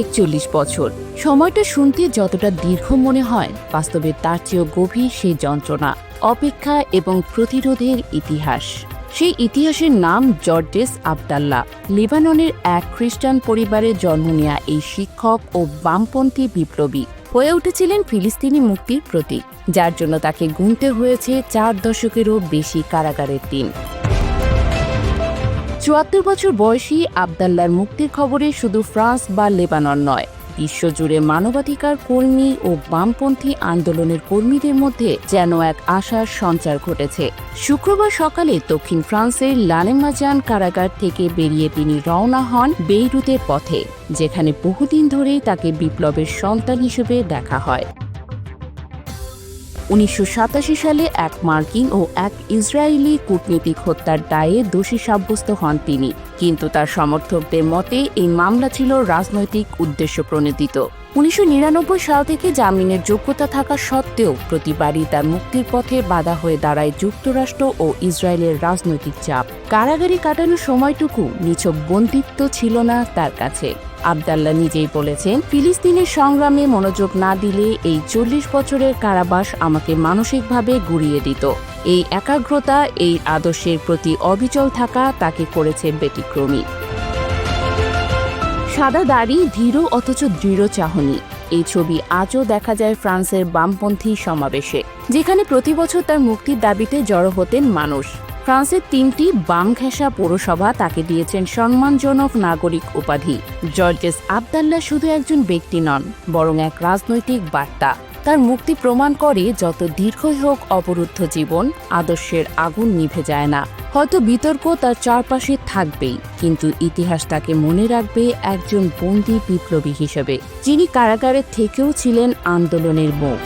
একচল্লিশ বছর। সময়টা শুনতে যতটা দীর্ঘ মনে হয়, বাস্তবে তার চেয়েও গভীর সেই যন্ত্রণা, অপেক্ষা এবং প্রতিরোধের ইতিহাস। সেই ইতিহাসের নাম জর্জেস আবদাল্লাহ। লেবাননের এক খ্রিস্টান পরিবারে জন্ম নেয়া এই শিক্ষক ও বামপন্থী বিপ্লবী হয়ে উঠেছিলেন ফিলিস্তিনি মুক্তির প্রতীক, যার জন্য তাকে গুনতে হয়েছে চার দশকেরও বেশি কারাগারের দিন। চুয়াত্তর বছর বয়সী আবদাল্লার মুক্তির খবরে শুধু ফ্রান্স বা লেবানন নয়, বিশ্বজুড়ে মানবাধিকার কর্মী ও বামপন্থী আন্দোলনের কর্মীদের মধ্যে যেন এক আশার সঞ্চার ঘটেছে। শুক্রবার সকালে দক্ষিণ ফ্রান্সের লালেমাজান কারাগার থেকে বেরিয়ে তিনি রওনা হন বেইরুতের পথে, যেখানে বহুদিন ধরেই তাকে বিপ্লবের সন্তান হিসেবে দেখা হয়। উনিশশো সাতাশি সালে এক মার্কিন ও এক ইসরায়েলি কূটনীতিক হত্যার দায়ে দোষী সাব্যস্ত হন তিনি। কিন্তু তার সমর্থকদের মতে এই মামলা ছিল রাজনৈতিক উদ্দেশ্য প্রণোদিত। উনিশশো নিরানব্বই সাল থেকে জামিনের যোগ্যতা থাকা সত্ত্বেও প্রতিবারই তার মুক্তির পথে বাধা হয়ে দাঁড়ায় যুক্তরাষ্ট্র ও ইসরায়েলের রাজনৈতিক চাপ। কারাগারে কাটানোর সময়টুকু নিছক বন্দিত্ব ছিল না তার কাছে। আবদাল্লাহ নিজেই বলেছেন, ফিলিস্তিনের সংগ্রামে মনোযোগ না দিলে এই চল্লিশ বছরের কারাবাস আমাকে মানসিকভাবে গুড়িয়ে দিত। এই একাগ্রতা, এই আদর্শের প্রতি অবিচল থাকা তাকে করেছে ব্যতিক্রমী। সাদা দাড়ি, ধীর অথচ দৃঢ় চাহনি। এই ছবি আজও দেখা যায় ফ্রান্সের বামপন্থী সমাবেশে, যেখানে প্রতি বছর তার মুক্তির দাবিতে জড়ো হতেন মানুষ। ফ্রান্সের তিনটি বাম ঘেঁষা পৌরসভা তাকে দিয়েছেন সম্মানজনক নাগরিক উপাধি। জর্জেস আবদাল্লাহ শুধু একজন ব্যক্তি নন, বরং এক রাজনৈতিক বার্তা। তার মুক্তি প্রমাণ করে যত দীর্ঘই হোক অবরুদ্ধ জীবন আদর্শের আগুন নিভে যায় না। হয়তো বিতর্ক তার চারপাশে থাকবেই, কিন্তু ইতিহাস তাকে মনে রাখবে একজন বন্দী বিপ্লবী হিসেবে, যিনি কারাগারের থেকেও ছিলেন আন্দোলনের মুখ।